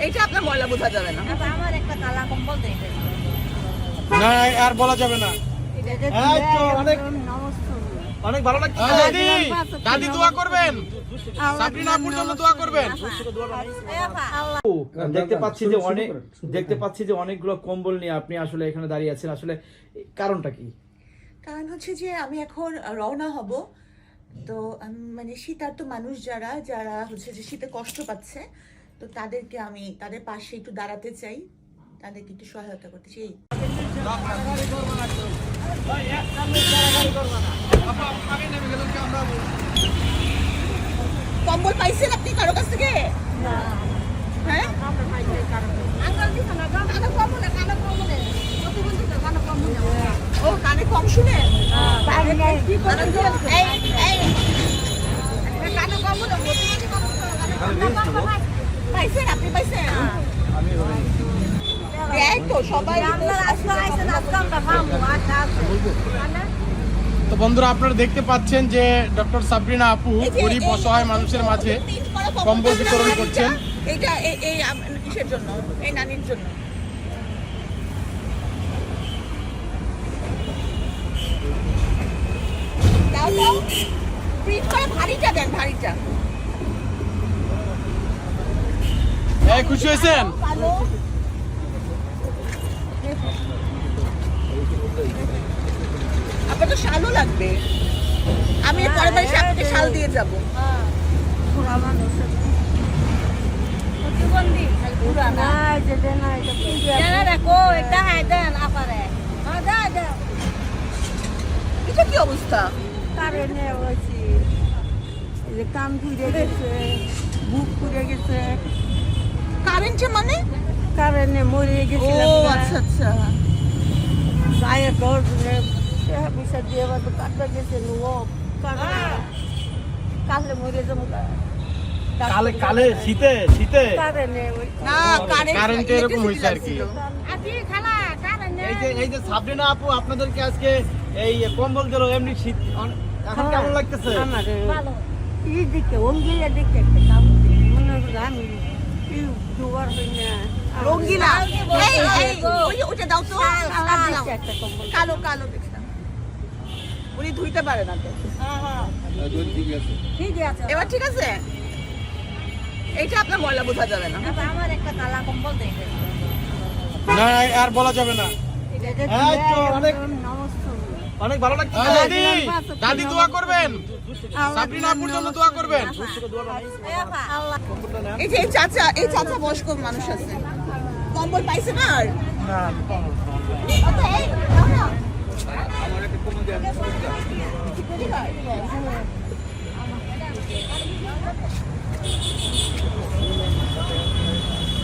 এইটা আপনার ময়লা বোঝা যাবে না। আমার একটা কালা কম্বল দেয় না আর বলা যাবে না। এই তো, অনেক- অনেক ভালো লাগছে দাদি। দাদি দোয়া করবেন। সাবরিনা আপুর জন্য দোয়া করবেন। দেখতে পাচ্ছি যে অনেক দেখতে পাচ্ছি যে অনেকগুলো কম্বল নিয়ে আপনি আসলে এখানে দাঁড়িয়ে আছেন। আসলে কারণটা কি? কারণ হচ্ছে যে আমি এখন রওনা হব। তো মানে শীতার্ত মানুষ যারা যারা হচ্ছে যে শীতে কষ্ট পাচ্ছে তো তাদেরকে আমি তাদের পাশে একটু দাঁড়াতে চাই। তাদেরকে একটু সহায়তা করতে চাই। কম্বল পাইছেন আপনি কারও কাছ থেকে? হ্যাঁ? ও কানে কম শুনে? এই, এই। কানে কম পাইছেন? আপনি পাইছেন? দেখ তো সবাই তো বন্ধুরা আপনারা দেখতে পাচ্ছেন যে ডক্টর সাবরিনা আপু গরিব অসহায় মানুষের মাঝে কম্বল বিতরণ এইটা- করছেন। এইটা এই এই কিসের জন্য? এই নানির জন্য। দাও দাও। প্রিন্ট করে ভারীটা দেন ভারীটা এই খুশি হয়েছেন? আপনার তো শালও লাগবে। আমি পরের এসে আপনাকে শাল দিয়ে যাব। এটা কি অবস্থা? কান পুড়ে গেছে বুক পুড়ে গেছে। কারেন্টে মানে? কারেন্টে মরে ও আচ্ছা আচ্ছা। গায়ে ডর পয়সা দিয়ে আবার তো কাটতে গেছে ও কালে মরে যাব কালে কালে শীতে শীতে। কারেন্টে না কারেন্ট কারেন্টে এরকম হয়েছে আর কি। আজকে এই যে এই যে সাবরিনা আপু আপনাদেরকে আজকে এই কম্বল দিল এমনি শীত এখন কেমন লাগতেছে? আমার ভালো। এই দিকে অঙ্গিয়া দিকে একটা কাম মনে হয় আমি এই দুবার হই না রঙ্গিলা এই এই ওই ওটা দাও তো দাও। একটা কম্বল কালো কালো উনি ধুইতে পারে না তো ঠিক আছে এবার ঠিক আছে এইটা আপনার ময়লা বোঝা যাবে না আমার একটা কালা কম্বল না আর বলা যাবে না। অনেক- অনেক ভালো লাগছে। দাদি দাদি দোয়া করবেন। সাবরিনা আপুর জন্য দোয়া করবেন। এই যে চাচা এই চাচা বয়স্ক মানুষ আছে। কম্বল পাইছে না আর?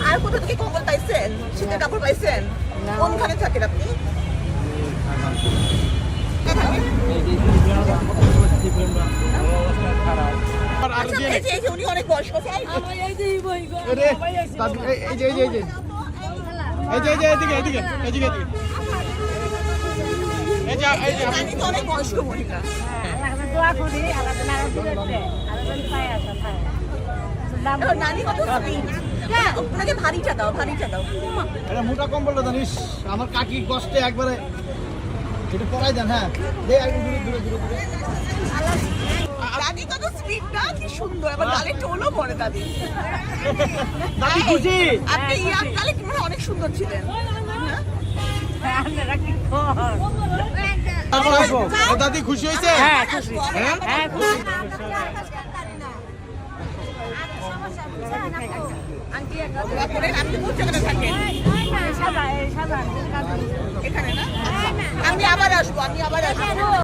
আর কোথা থেকে কম্বল পাইছেন? শীতের কাপড় পাইছেন? কোনখানে থাকেন আপনি? নানি কত হ্যাঁ, ভারীটা দাও ভারীটা দাও। মোটা কম্বলটা জানিস আমার কাকি কষ্টে একবারে এটা দেন হ্যাঁ। দূরে দূরে দূরে দূরে। দাদি কত সুইট না? কি সুন্দর। আবার গালে টোলও পরে দাদি। দাদি খুশি? আপনি কালে কি মনে অনেক সুন্দর ছিলেন? হ্যাঁ? তারপর আসব। ও দাদি খুশি হয়েছে? হ্যাঁ হ্যাঁ হ্যাঁ খুশি। দোয়া আপনি কোন জায়গাটা থাকেন আমি আবার আসব আমি আবার আসব।